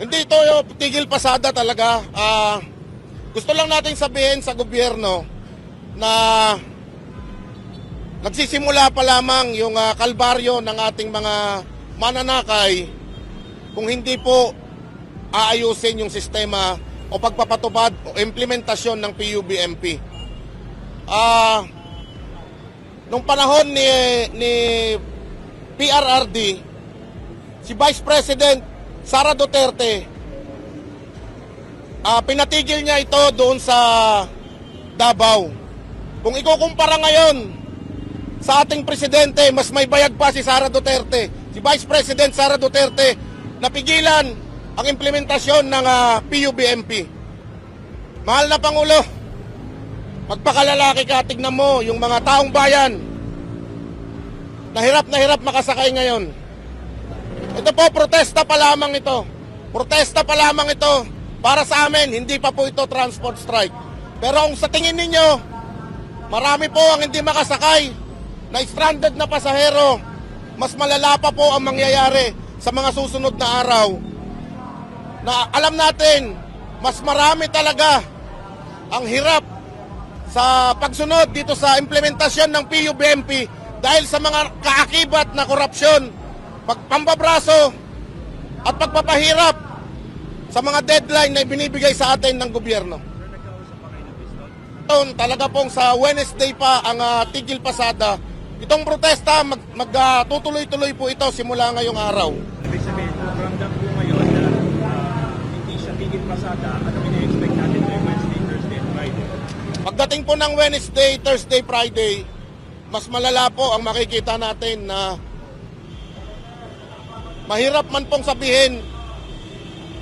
Hindi ito tigil pasada talaga. Ah, gusto lang natin sabihin sa gobyerno na nagsisimula pa lamang yung ah, kalbaryo ng ating mga mananakay kung hindi po aayusin yung sistema o pagpapatupad o implementasyon ng PUBMP. Ah, nung panahon ni ni PRRD, si Vice President Sara Duterte, ah, pinatigil niya ito doon sa Davao. Kung ikukumpara ngayon sa ating presidente, mas may bayag pa si Sara Duterte. Si Vice President Sara Duterte, napigilan ang implementasyon ng ah, PUBMP. Mahal na Pangulo, magpakalalaki ka, tignan mo yung mga taong bayan. Nahirap na hirap makasakay ngayon. Ito po, protesta pa lamang ito. Protesta pa lamang ito. Para sa amin, hindi pa po ito transport strike. Pero kung sa tingin ninyo, marami po ang hindi makasakay na stranded na pasahero, mas malala pa po ang mangyayari sa mga susunod na araw. Na alam natin, mas marami talaga ang hirap sa pagsunod dito sa implementasyon ng PUBMP dahil sa mga kaakibat na korupsyon, pagpambabraso at pagpapahirap sa mga deadline na ibinibigay sa atin ng gobyerno. Ito, talaga pong sa Wednesday pa ang ah, tigil pasada. Itong protesta mag, mag ah, tutuloy-tuloy po ito simula ngayong araw. Ibig sabihin, ramdam po ngayon na ah, hindi siya tigil pasada at ang ina-expect natin ngayong Wednesday, Thursday, and Friday. Pagdating po ng Wednesday, Thursday, Friday, mas malala po ang makikita natin na mahirap man pong sabihin,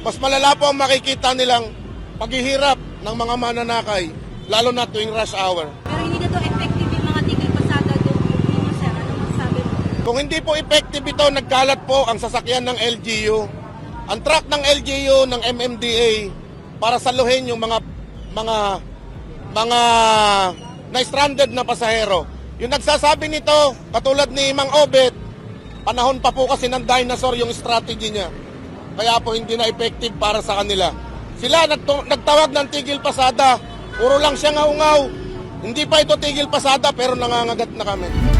mas malala po ang makikita nilang paghihirap ng mga mananakay, lalo na tuwing rush hour. Pero hindi na to effective yung mga tigil pasada doon dito sir. Ano mo? Kung hindi po effective ito, nagkalat po ang sasakyan ng LGU. Ang truck ng LGU ng MMDA para saluhin yung mga mga mga na stranded na pasahero. Yung nagsasabi nito, katulad ni Mang Obet, panahon pa po kasi ng dinosaur yung strategy niya. Kaya po hindi na effective para sa kanila. Sila nagtawag ng tigil pasada. Puro lang siya ngaw-ngaw. Hindi pa ito tigil pasada pero nangangagat na kami.